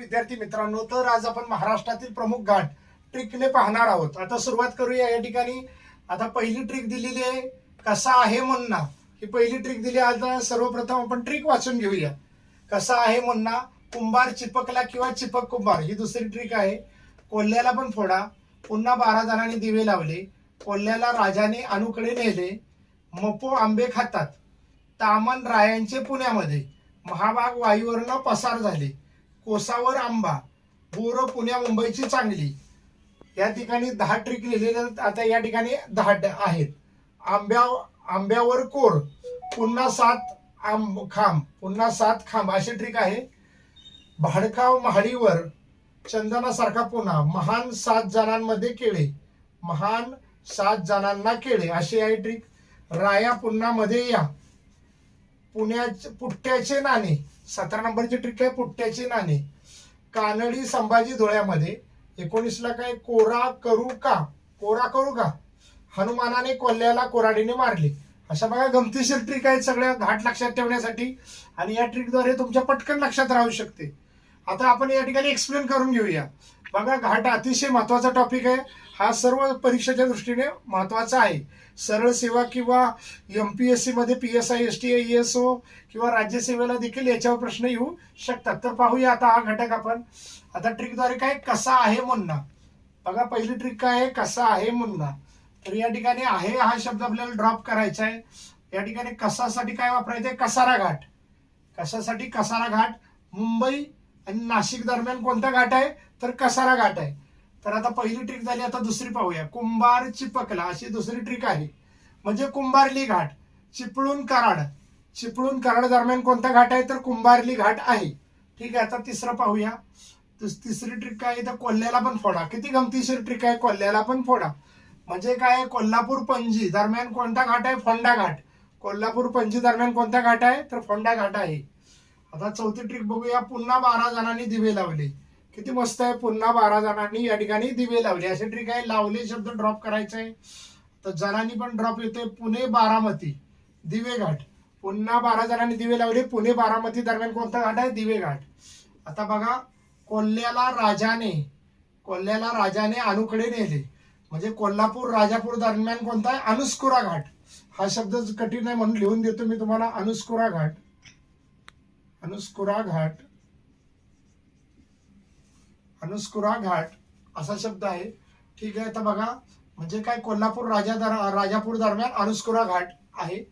विद्यार्थी मित्रांनो तर आज आपण महाराष्ट्रातील प्रमुख घाट ट्रिकने पाहणार आहोत. आता सुरुवात करूया या ठिकाणी. आता पहिली ट्रिक दिलेली आहे कसा आहे म्हणणा. ही पहिली ट्रिक दिली आता सर्वप्रथम आपण ट्रिक वाचून घेऊया. कसा आहे म्हणणा कुंभार चिपकला किंवा चिपक कुंभार ही दुसरी ट्रिक आहे. कोल्ह्याला पण फोडा. पुन्हा बारा जणांनी दिवे लावले. कोल्ह्याला राजाने अनुकडे नेले. मपो आंबे खातात. तामन रायांचे पुण्यामध्ये. महाभाग वायूवरनं पसार झाले. कोसावर आंबा. बोर पुण्या मुंबईची चांगली. या ठिकाणी दहा ट्रिक लिहिलेले आता या ठिकाणी दहा आहेत. आंब्या आंब्यावर कोर पुन्हा सात आंब खांब पुन्हा सात खांब अशी ट्रिक आहे. भाडकाव महाडीवर चंदनासारखा पुन्हा महान सात जणांमध्ये केळे महान सात जणांना केळे अशी आहे ट्रिक राया पुन्हा मध्ये या. पुण्याचे पुट्ट्याचे नाणे. सतरा नंबरची ट्रिक आहे पुट्ट्याचे नाणे. कानडी संभाजी धुळ्यामध्ये एकोणीसला काय कोरा करू का? कोरा करू का? हनुमानाने कोल्ह्याला कोराडीने मारले. अशा बघा गमतीशीर ट्रिक आहेत सगळ्या घाट लक्षात ठेवण्यासाठी. आणि या ट्रिकद्वारे तुमच्या पटकन लक्षात राहू शकते. आता आपण या ठिकाणी एक्सप्लेन करून घेऊया. बघा घाट अतिशय महत्त्वाचा टॉपिक आहे. हा सर्व परीक्षेच्या दृष्टीने महत्त्वाचा आहे. सरळ सेवा किंवा एम पी एस सीमध्ये P S I S T I S O किंवा राज्यसेवेला देखील याच्यावर प्रश्न येऊ शकतात. तर पाहूया आता हा घटक आपण. आता ट्रिकद्वारे काय कसा आहे म्हणणं बघा पहिली ट्रिक काय आहे? कसा आहे म्हणणं तर या ठिकाणी आहे हा शब्द आपल्याला ड्रॉप करायचा आहे. या ठिकाणी कसासाठी काय वापरायचं आहे? कसारा घाट. कशासाठी? कसारा घाट. मुंबई आणि नाशिक दरम्यान कोणता घाट आहे? तर कसारा घाट आहे. तर आता पहिली ट्रिक झाली आता दुसरी पाहूया. कुंभार चिपकला अशी दुसरी ट्रिक आहे. म्हणजे कुंभारली घाट चिपळूण कराड. चिपळूण कराड दरम्यान कोणता घाट आहे? तर कुंभारली घाट आहे. ठीक आहे आता तिसरं पाहूया. तिस- तिसरी ट्रिक काय आहे तर कोल्ह्याला पण फोडा. किती गमतीशीर ट्रिक आहे कोल्ह्याला पण फोडा. म्हणजे काय आहे? कोल्हापूर पणजी दरम्यान कोणता घाट आहे? फोंडा घाट. कोल्हापूर पणजी दरम्यान कोणता घाट आहे? तर फोंडा घाट आहे. आता चौथी ट्रिक बघूया. पुन्हा बारा जणांनी दिवे लावले. किती मस्त आहे. पुन्हा बारा जणांनी या ठिकाणी दिवे लावले. असे ट्रिक आहे लावले शब्द ड्रॉप करायचा. आहे तर जणांनी पण ड्रॉप येतोय. पुणे बारामती दिवे घाट. पुन्हा बारा जणांनी दिवे लावले. पुणे बारामती दरम्यान कोणता घाट आहे? दिवे घाट. आता बघा कोल्ह्याला राजाने कोल्ह्याला राजाने अनुकडे नेले. म्हणजे कोल्हापूर राजापूर दरम्यान कोणता आहे? अनुस्कुरा घाट. हा शब्द कठीण आहे म्हणून लिहून देतो मी तुम्हाला. अनुस्कुरा घाट. अनुस्कुरा घाट. अनुस्कुरा घाट असा शब्द आहे. ठीक आहे आता बघा म्हणजे काय कोल्हापूर राजा दर राजापूर दरम्यान अनुस्कुरा घाट आहे.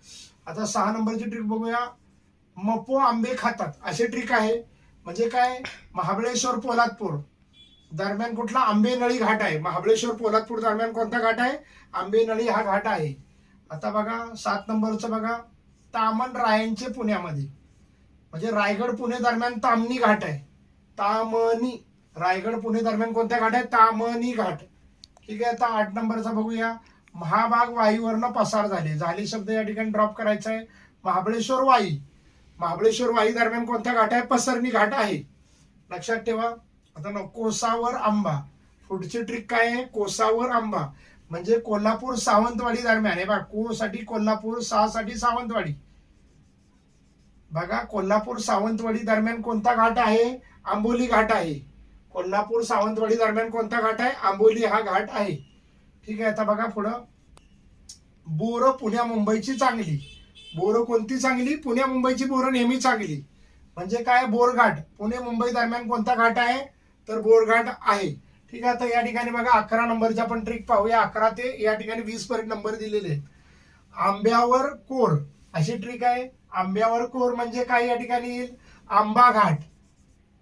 आता सहा नंबरची ट्रिक बघूया. मपो आंबे खातात अशी ट्रिक आहे. म्हणजे काय? महाबळेश्वर पोलादपूर दरम्यान कुठला? आंबेनळी घाट आहे. महाबळेश्वर पोलादपूर दरम्यान कोणता घाट आहे? आंबेनळी हा घाट आहे. आता बघा सात नंबरचं बघा. तामन रायांचे पुण्यामध्ये. म्हणजे रायगड पुणे दरम्यान तामणी घाट आहे. तामनी रायगड पुणे दरम्यान कोणत्या घाट आहे तामणी घाट. ठीक आहे आता आठ नंबरचा बघूया. महाभाग वाईवरनं पसार झाले. झाले शब्द या ठिकाणी ड्रॉप करायचा आहे. महाबळेश्वर वाई. महाबळेश्वर वाई दरम्यान कोणत्या घाट आहे पसरणी घाट आहे. लक्षात ठेवा. आता न कोसावर आंबा. पुढची ट्रिक काय आहे? कोसावर आंबा. म्हणजे कोल्हापूर सावंतवाडी दरम्यान. हे बघा को साठी कोल्हापूर सा साठी सावंतवाडी. बघा कोल्हापूर सावंतवाडी दरम्यान कोणता घाट आहे? आंबोली घाट आहे. कोल्हापूर सावंतवाडी दरम्यान कोणता घाट आहे? आंबोली हा घाट आहे. ठीक आहे आता बघा पुढं. बोरं पुण्या मुंबईची चांगली. बोरं कोणती चांगली? पुण्या मुंबईची बोरं नेहमी चांगली. म्हणजे काय? बोरघाट. पुणे मुंबई दरम्यान कोणता घाट आहे? तर बोरघाट आहे. ठीक आहे आता या ठिकाणी बघा अकरा नंबरची आपण ट्रिक पाहूया. अकरा ते या ठिकाणी वीस पर्यंत नंबर दिलेले आहेत. आंब्यावर कोर. अशी ट्रिक आहे. आंब्यावर कोर म्हणजे काय या ठिकाणी येईल? आंबा घाट.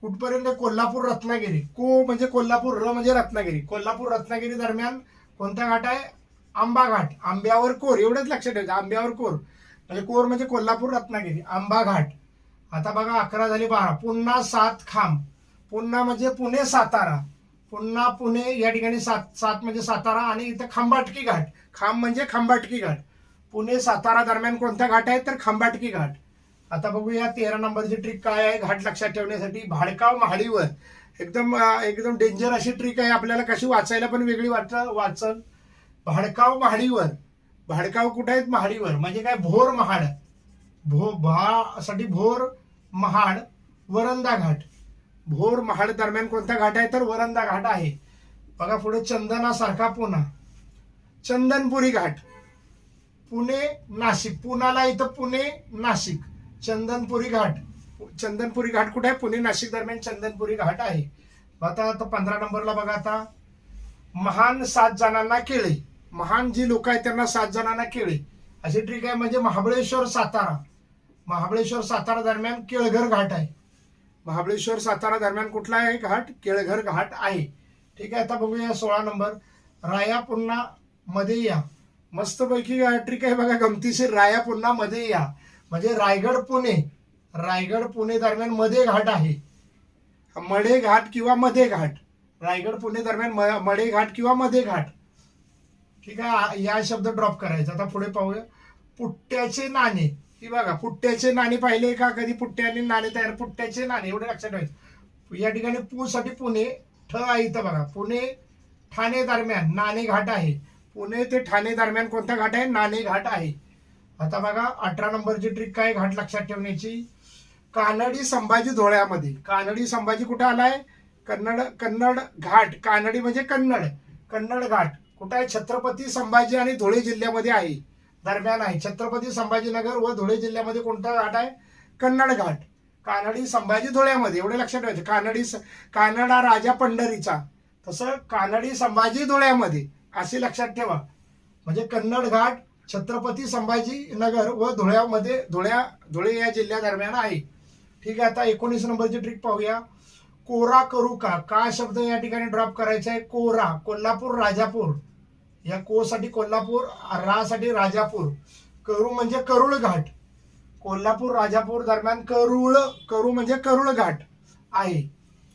कुठपर्यंत कोल्हापूर रत्नागिरी? को म्हणजे कोल्हापूर र म्हणजे रत्नागिरी. कोल्हापूर रत्नागिरी दरम्यान कोणता घाट आहे? आंबा घाट. आंब्यावर कोर. एवढंच लक्षात ठेवायचं. आंब्यावर कोर. म्हणजे कोर म्हणजे कोल्हापूर रत्नागिरी. आंबा घाट. आता बघा अकरा झाली बारा. पुन्हा सात खांब. पुन्हा म्हणजे पुणे सातारा. पुन्हा पुणे या ठिकाणी सात सात म्हणजे सातारा आणि इथं खांबाटकी घाट. खांब म्हणजे खंबाटकी घाट. पुणे सातारा दरम्यान कोणता घाट आहे? तर खंबाटकी घाट. आता बघूया तेरा नंबरची ट्रिक काय आहे घाट लक्षात ठेवण्यासाठी भाडकाव महाडीवर. एकदम एकदम डेंजर अशी ट्रिक आहे आपल्याला कशी वाचायला पण वेगळी वाट वाचन. भाडकाव महाडीवर. भाडकाव कुठे आहेत? महाडीवर. म्हणजे काय? भोर महाड. भो भा साठी भोर महाड वरंदा घाट. भोर महाड दरम्यान कोणता घाट आहे? तर वरंदा घाट आहे. बघा पुढे चंदनासारखा पुणा. चंदनपुरी घाट. पुणे नाशिक. पुण्याला इथं पुणे नाशिक. चंदनपुरी घाट. चंदनपुरी घाट कुठे आहे? पुणे नाशिक दरम्यान चंदनपुरी घाट आहे. आता आता पंधरा नंबरला बघा आता. महान सात जणांना केळे. महान जी लोक आहेत त्यांना सात जणांना केळे. अशी ट्रिक आहे म्हणजे महाबळेश्वर सातारा. महाबळेश्वर सातारा दरम्यान केळघर घाट आहे. महाबळेश्वर सातारा दरम्यान कुठला आहे घाट? केळघर घाट आहे. ठीक आहे आता बघूया सोळा नंबर. राया पुन्हा मध्ये. या मस्तपैकी ट्रिक आहे बघा गमतीशीर. राया पुन्हा मध्ये. या म्हणजे रायगड पुणे. रायगड पुणे दरम्यानमध्ये घाट आहे. मडे घाट किंवा मध्ये घाट. रायगड पुणे दरम्यान म- मडे घाट किंवा मध्ये घाट. ठीक आहे या शब्द ड्रॉप करायचा. आता पुढे पाहूया. पुट्ट्याचे नाणे. की बघा पुट्ट्याचे नाणे पाहिले का? कधी पुट्ट्याने नाणे तयार? पुट्ट्याचे नाणे. एवढे लक्षात ठेवायचं. या ठिकाणी पू साठी पुणे ठ आहे इथं बघा. पुणे ठाणे दरम्यान नाणे घाट आहे. पुणे ते ठाणे दरम्यान कोणता घाट आहे? नाणे घाट आहे. आता बघा अठरा नंबरची ट्रिक काय घाट लक्षात ठेवण्याची? कानडी संभाजी धोळ्यामध्ये. कानडी संभाजी कुठे आलाय? कन्नड कन्नड घाट. कानडी म्हणजे कन्नड. कन्नड घाट. कुठं आहे? छत्रपती संभाजी आणि धुळे जिल्ह्यामध्ये आहे. दरम्यान आहे. छत्रपती संभाजीनगर व धुळे जिल्ह्यामध्ये कोणता घाट आहे? कन्नड घाट. कानडी संभाजी धुळ्यामध्ये. एवढे लक्षात ठेवायचे. कानडी स- कानडा राजा पंढरीचा. तसं कानडी संभाजी धुळ्यामध्ये. असे लक्षात ठेवा. म्हणजे कन्नड घाट छत्रपती संभाजी नगर व धुळ्यामध्ये धुळ्या धुळे या जिल्ह्यादरम्यान आहे. ठीक आहे आता एकोणीस नंबरची ट्रिक पाहूया. कोरा करू का? का शब्द या ठिकाणी ड्रॉप करायचा आहे? कोरा कोल्हापूर राजापूर. या को साठी कोल्हापूर रा साठी राजापूर. करू म्हणजे करुळ घाट. कोल्हापूर राजापूर दरम्यान करुळ करू म्हणजे करुळ घाट आहे.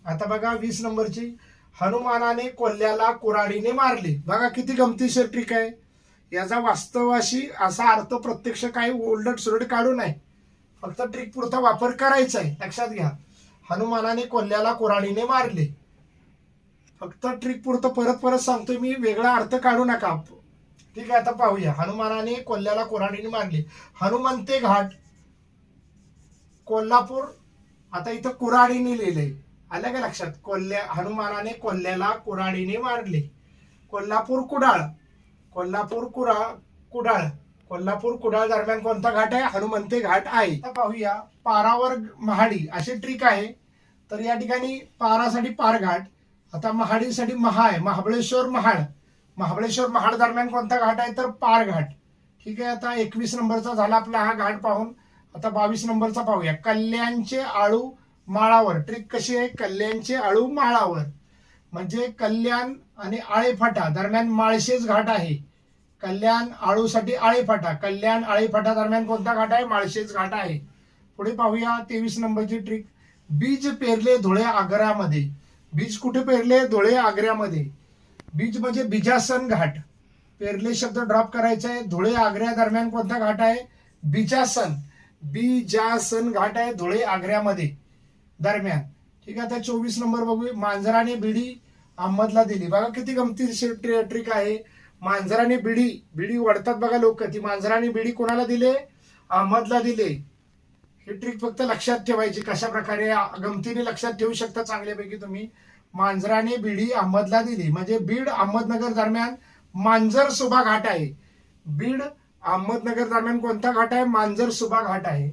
आता बघा वीस नंबरची. हनुमानाने कोल्ह्याला कुराडीने मारले. बघा किती गमतीशीर ट्रिक आहे. याचा वास्तवाशी असा अर्थ प्रत्यक्ष काही ओलट सुरट काढू नये. फक्त ट्रिक पुरता वापर करायचा आहे. लक्षात घ्या. हनुमानाने कोल्ह्याला कोराडीने मारले. फक्त ट्रिक पुरतं परत परत सांगतोय मी वेगळा अर्थ काढू नका. ठीक आहे आता पाहूया. हनुमानाने कोल्ह्याला कुऱ्हाडीने मारले. हनुमंते घाट कोल्हापूर आता इथं कुऱ्हाडीने लिहिलंय आलं का लक्षात? कोल्ह्या हनुमानाने कोल्ह्याला कुऱ्हाडीने मारले. कोल्हापूर कुडाळ कोल्हापूर कुरा कुडाळ. कोल्हापूर कुडाळ दरम्यान कोणता घाट आहे? हनुमंते घाट आहे. आता पाहूया. पारावर महाडी अशी ट्रिक आहे. तर या ठिकाणी पारासाठी पार घाट आता महाडीसाठी महा आहे. महाबळेश्वर महाड. महाबळेश्वर महाड दरम्यान कोणता घाट आहे? तर पार घाट. ठीक आहे आता एकवीस नंबरचा झाला आपला हा घाट पाहून. आता बावीस नंबरचा पाहूया. कल्याणचे आळू माळावर. ट्रिक कशी आहे? कल्याणचे आळू माळावर. म्हणजे कल्याण आणि आळेफाटा दरम्यान माळशेज घाट आहे. कल्याण आळूसाठी आळेफाटा कल्याण आळेफाटा दरम्यान कोणता घाट आहे? माळशेज घाट आहे. पुढे पाहूया तेवीस नंबरची ट्रिक बीज पेरले धुळे आग्र्यामध्ये. बीज कुठे पेरले? धुळे आग्र्यामध्ये. बीज म्हणजे बिजासन घाट. पेरले शब्द ड्रॉप करायचा आहे. धुळे आग्र्या दरम्यान कोणता घाट आहे? बिजासन. बीजासन घाट आहे धुळे आग्र्यामध्ये. दरम्यान. ठीक आहे आता चोवीस नंबर बघूया. मांजराने बिडी अहमदला दिली. बघा किती गमतीशीर ट्रि- ट्रिक आहे. मांजराने बिडी बिडी वडतात बघा लोक. ती मांजराने बिडी कोणाला दिले? अहमदला दिले. ही ट्रिक फक्त लक्षात ठेवायची कशा प्रकारे गमतीने लक्षात ठेवू शकता चांगल्यापैकी तुम्ही. मांजराने बिडी अहमदला दिली. म्हणजे बीड अहमदनगर दरम्यान मांजर सुभा घाट आहे. बीड अहमदनगर दरम्यान कोणता घाट आहे? मांजर सुभा घाट आहे.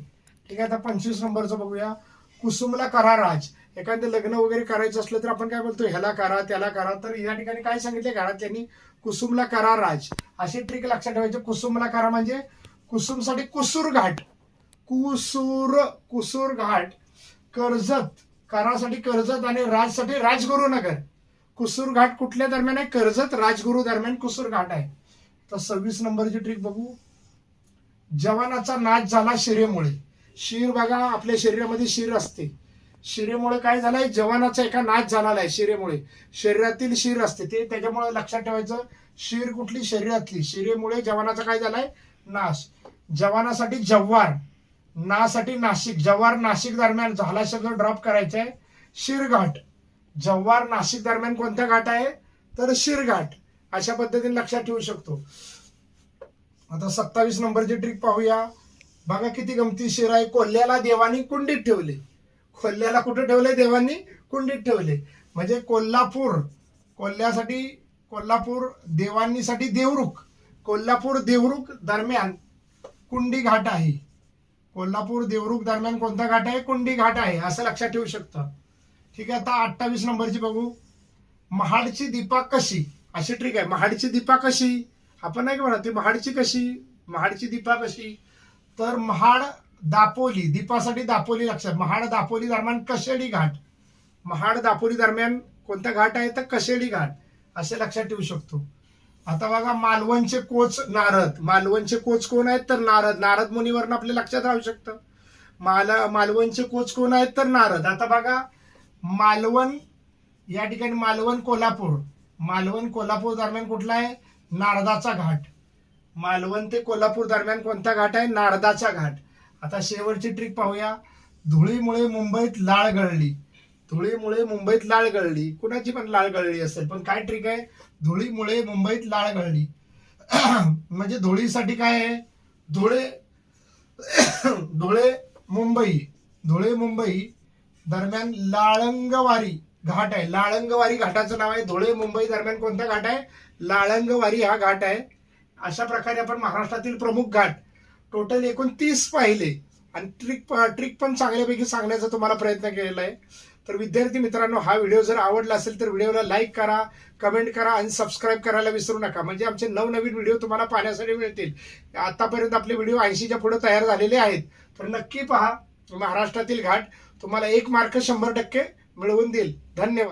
ठीक आहे आता पंचवीस नंबरचं बघूया. कुसुमला कराराज. एखादं लग्न वगैरे करायचं असलं तर आपण काय बोलतो ह्याला करा त्याला करा. तर या ठिकाणी काय सांगितले घरात त्यांनी? कुसुमला करा राज. अशी ट्रिक लक्षात ठेवायची. कुसुमला करा म्हणजे कुसुमसाठी कुसूर घाट. कुसूर कुसूर घाट. कर्जत. करासाठी कर्जत आणि राजसाठी राजगुरुनगर कुसूर घाट कुठल्या दरम्यान आहे? कर्जत राजगुरू दरम्यान कुसूर घाट आहे. तर सव्वीस नंबरची ट्रिक बघू. जवानाचा नाच झाला शिरेमुळे. शिर बघा आपल्या शरीरामध्ये शिर असते. शिरेमुळे काय झालंय? जवानाचा एका नाश झालेला आहे शिरेमुळे. शरीरातील शिर असते ते त्याच्यामुळे लक्षात ठेवायचं शिर कुठली? शरीरातली. शिरेमुळे जवानाचा काय झालाय? नाश. जवानासाठी जव्हार नासाठी नाशिक. जव्हार नाशिक दरम्यान झाला शब्द ड्रॉप करायचा आहे शिरघाट. जव्हार नाशिक दरम्यान कोणता घाट आहे? तर शिरघाट. अशा पद्धतीने लक्षात ठेवू शकतो. आता सत्तावीस नंबरची ट्रिक पाहूया. बघा किती गमतीशीर आहे कोल्ह्याला देवानी कुंडीत ठेवले. कोल्ह्याला कुठं ठेवले देवांनी? कुंडीत ठेवले म्हणजे कोल्हापूर कोल्ह्यासाठी कोल्हापूर देवांनीसाठी देवरुख. कोल्हापूर देवरुख दरम्यान कुंडी घाट आहे. कोल्हापूर देवरुख दरम्यान कोणता घाट आहे? कुंडी घाट आहे असं लक्षात ठेवू शकता. ठीक आहे आता अठ्ठावीस नंबरची बघू. महाडची दीपा कशी? अशी ट्रिक आहे. महाडची दीपा कशी? आपण नाही का म्हणा ती महाडची कशी? महाडची दीपा कशी? तर महाड दापोली दीपासाठी दापोली लक्षात. महाड दापोली दरम्यान कशेडी घाट? महाड दापोली दरम्यान कोणता घाट आहे? तर कशेडी घाट असे लक्षात ठेवू शकतो. आता बघा मालवणचे कोच नारद. मालवणचे कोच कोण आहेत? तर नारद. नारद मुनीवरनं आपल्या लक्षात राहू शकतं. माल मालवणचे कोच कोण आहेत? तर नारद. आता बघा मालवण या ठिकाणी मालवण कोल्हापूर. मालवण कोल्हापूर दरम्यान कुठला आहे? नारदाचा घाट. मालवण ते कोल्हापूर दरम्यान कोणता घाट आहे? नारदाचा घाट. आता शेवटची ट्रिक पाहूया. धुळीमुळे मुंबईत लाळ गळली. धुळीमुळे मुंबईत लाळ गळली. कुणाची पण लाळ गळली असेल पण काय ट्रिक आहे? धुळीमुळे मुंबईत लाळ गळली. म्हणजे धुळीसाठी काय आहे? धुळे धुळे मुंबई. धुळे मुंबई दरम्यान लाळंगवारी घाट आहे. लाळंगवारी घाटाचं नाव आहे. धुळे मुंबई दरम्यान कोणता घाट आहे? लाळंगवारी हा घाट आहे. अशा प्रकारे आपण महाराष्ट्रातील प्रमुख घाट टोटल एकूण तीस पाहिले. आणि ट्रिक ट्रिक पण चांगल्यापैकी सांगण्याचा तुम्हाला प्रयत्न केलेला आहे. तर विद्यार्थी मित्रांनो हा व्हिडिओ जर आवडला असेल तर व्हिडिओला लाईक करा कमेंट करा आणि सबस्क्राईब करायला विसरू नका. म्हणजे आमचे नवनवीन व्हिडिओ तुम्हाला पाहण्यासाठी मिळतील. आतापर्यंत आपले व्हिडिओ ऐंशीच्या पुढे तयार झालेले आहेत. तर नक्की पहा महाराष्ट्रातील घाट तुम्हाला एक मार्क शंभर टक्के मिळवून देईल. धन्यवाद.